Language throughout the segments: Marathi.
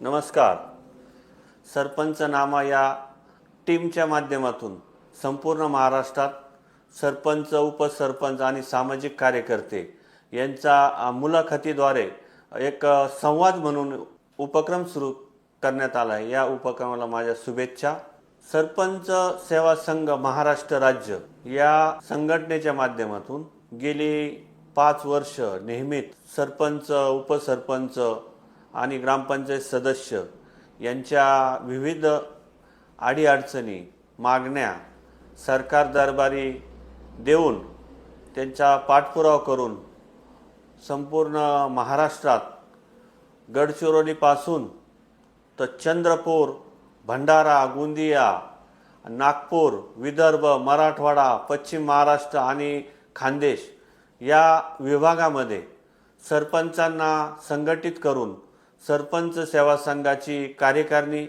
नमस्कार. सरपंच नामा या टीमच्या माध्यमातून संपूर्ण महाराष्ट्रात सरपंच उपसरपंच आणि सामाजिक कार्यकर्ते यांचा मुलाखतीद्वारे एक संवाद म्हणून उपक्रम सुरू करण्यात आला आहे. या उपक्रमाला माझ्या शुभेच्छा. सरपंच सेवा संघ महाराष्ट्र राज्य या संघटनेच्या माध्यमातून गेली पाच वर्ष नेहमीच सरपंच उपसरपंच आणि ग्रामपंचायत सदस्य यांच्या विविध अडीअडचणी मागण्या सरकार दरबारी देऊन त्यांचा पाठपुरावा करून संपूर्ण महाराष्ट्रात गडचिरोलीपासून तर चंद्रपूर भंडारा गोंदिया नागपूर विदर्भ मराठवाडा पश्चिम महाराष्ट्र आणि खानदेश या विभागामध्ये सरपंचांना संघटित करून सरपंच सेवा संघाची कार्यकारिणी.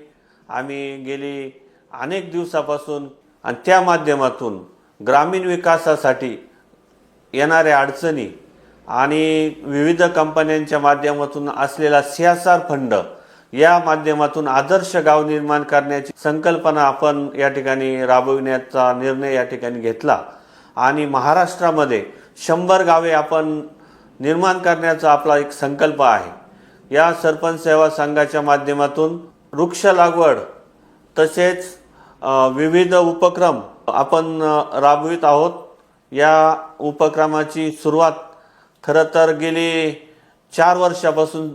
आम्ही गेली अनेक दिवसापासून आणि त्या माध्यमातून ग्रामीण विकासासाठी येणाऱ्या अडचणी आणि विविध कंपन्यांच्या माध्यमातून असलेला सी एस आर फंड या माध्यमातून आदर्श गाव निर्माण करण्याची संकल्पना आपण या ठिकाणी राबविण्याचा निर्णय या ठिकाणी घेतला. आणि महाराष्ट्रामध्ये शंभर गावे आपण निर्माण करण्याचा आपला एक संकल्प आहे. या सरपंच सेवा संघाच्या माध्यमातून वृक्ष लागवड तसेच विविध उपक्रम आपण राबवित आहोत. या उपक्रमाची सुरुवात खरं तर गेली चार वर्षापासून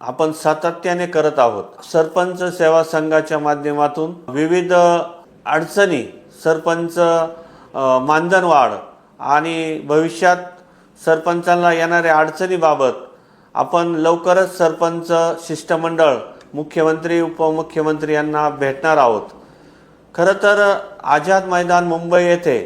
आपण सातत्याने करत आहोत. सरपंच सेवा संघाच्या माध्यमातून विविध अडचणी सरपंच मानधन मानधनवाढ आणि भविष्यात सरपंचांना येणाऱ्या अडचणीबाबत आपण लवकरच सरपंच शिष्टमंडळ मुख्यमंत्री उपमुख्यमंत्री यांना भेटणार आहोत. खरं तर आझाद मैदान मुंबई येथे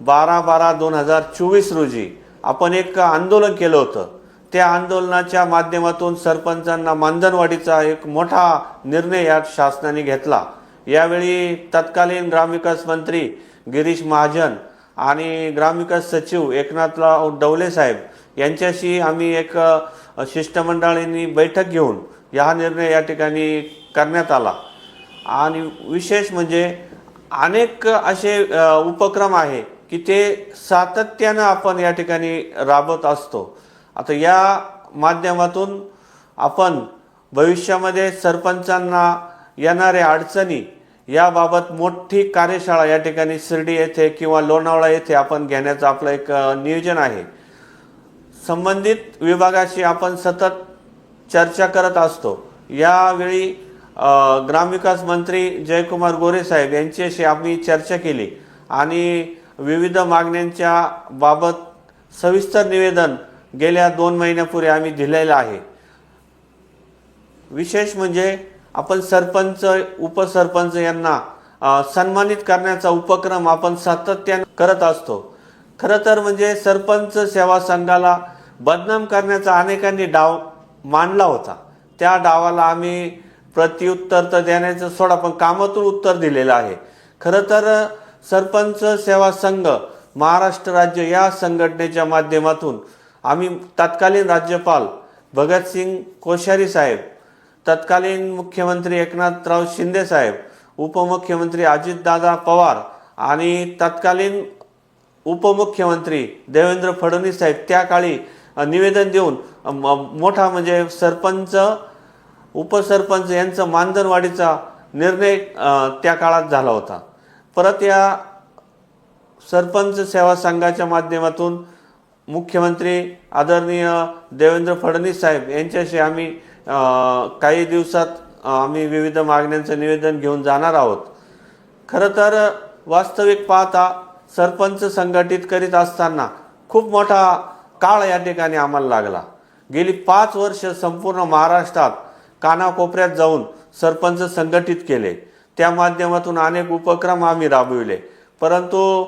बारा बारा दोन हजार चोवीस रोजी आपण एक आंदोलन केलं होतं. त्या आंदोलनाच्या माध्यमातून सरपंचांना मानधनवाढीचा एक मोठा निर्णय या शासनाने घेतला. यावेळी तत्कालीन ग्रामविकास मंत्री गिरीश महाजन आणि ग्रामविकास सचिव एकनाथराव डवले साहेब यांच्याशी आम्ही एक अ, शिष्टमंडळांनी बैठक घेऊन हा निर्णय या ठिकाणी करण्यात आला. आणि विशेष म्हणजे अनेक असे उपक्रम आहे की ते सातत्यानं आपण या ठिकाणी राबवत असतो. आता या माध्यमातून आपण भविष्यामध्ये सरपंचांना येणाऱ्या अडचणी याबाबत मोठी कार्यशाळा या ठिकाणी शिर्डी येथे किंवा लोणावळा येथे आपण घेण्याचं आपलं एक नियोजन आहे. संबंधित विभागाशी आपण सतत चर्चा करत असतो. यावेळी ग्रामविकास मंत्री जयकुमार गोरे साहेब यांच्याशी आम्ही चर्चा केली आणि विविध मागण्यांच्या बाबत सविस्तर निवेदन गेल्या दोन महिन्यापूर्वी आम्ही दिलेलं आहे. विशेष म्हणजे आपण सरपंच उपसरपंच यांना सन्मानित करण्याचा उपक्रम आपण सातत्याने करत असतो. खरं तर म्हणजे सरपंच सेवा संघाला बदनाम करण्याचा अनेकांनी डाव मांडला होता. त्या डावाला आम्ही प्रत्युत्तर तर देण्याचं सोडा पण कामातून उत्तर दिलेलं आहे. खरं तर सरपंच सेवा संघ महाराष्ट्र राज्य या संघटनेच्या माध्यमातून आम्ही तत्कालीन राज्यपाल भगतसिंग कोश्यारी साहेब तत्कालीन मुख्यमंत्री एकनाथराव शिंदे साहेब उपमुख्यमंत्री अजितदादा पवार आणि तत्कालीन उपमुख्यमंत्री देवेंद्र फडणवीस साहेब त्या काळी निवेदन देऊन म- मोठा म्हणजे सरपंच उपसरपंच यांचं मानधनवाढीचा निर्णय त्या काळात झाला होता. परत या सरपंच सेवा संघाच्या माध्यमातून मुख्यमंत्री आदरणीय देवेंद्र फडणवीस साहेब यांच्याशी आम्ही काही दिवसात आम्ही विविध मागण्यांचं निवेदन घेऊन जाणार आहोत. खरं तर वास्तविक पाहता सरपंच संघटित करीत असताना खूप मोठा काळ या ठिकाणी आम्हाला लागला. गेली पाच वर्ष संपूर्ण महाराष्ट्रात कानाकोपऱ्यात जाऊन सरपंच संघटित केले. त्या माध्यमातून अनेक उपक्रम आम्ही राबविले. परंतु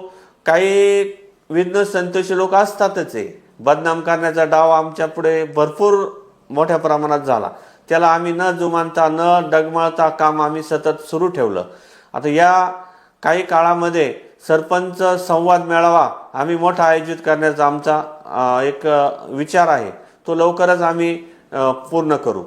काही विघ्न संतोषी लोक असतातच आहे बदनाम करण्याचा डाव आमच्या पुढे भरपूर मोठ्या प्रमाणात झाला. त्याला आम्ही न जुमानता न डगमळता काम आम्ही सतत सुरू ठेवलं. आता या काही काळामध्ये सरपंच संवाद मेळावा आम्ही मोठा आयोजित करण्याचा आमचा एक विचार आहे. तो लवकरच आम्ही पूर्ण करू.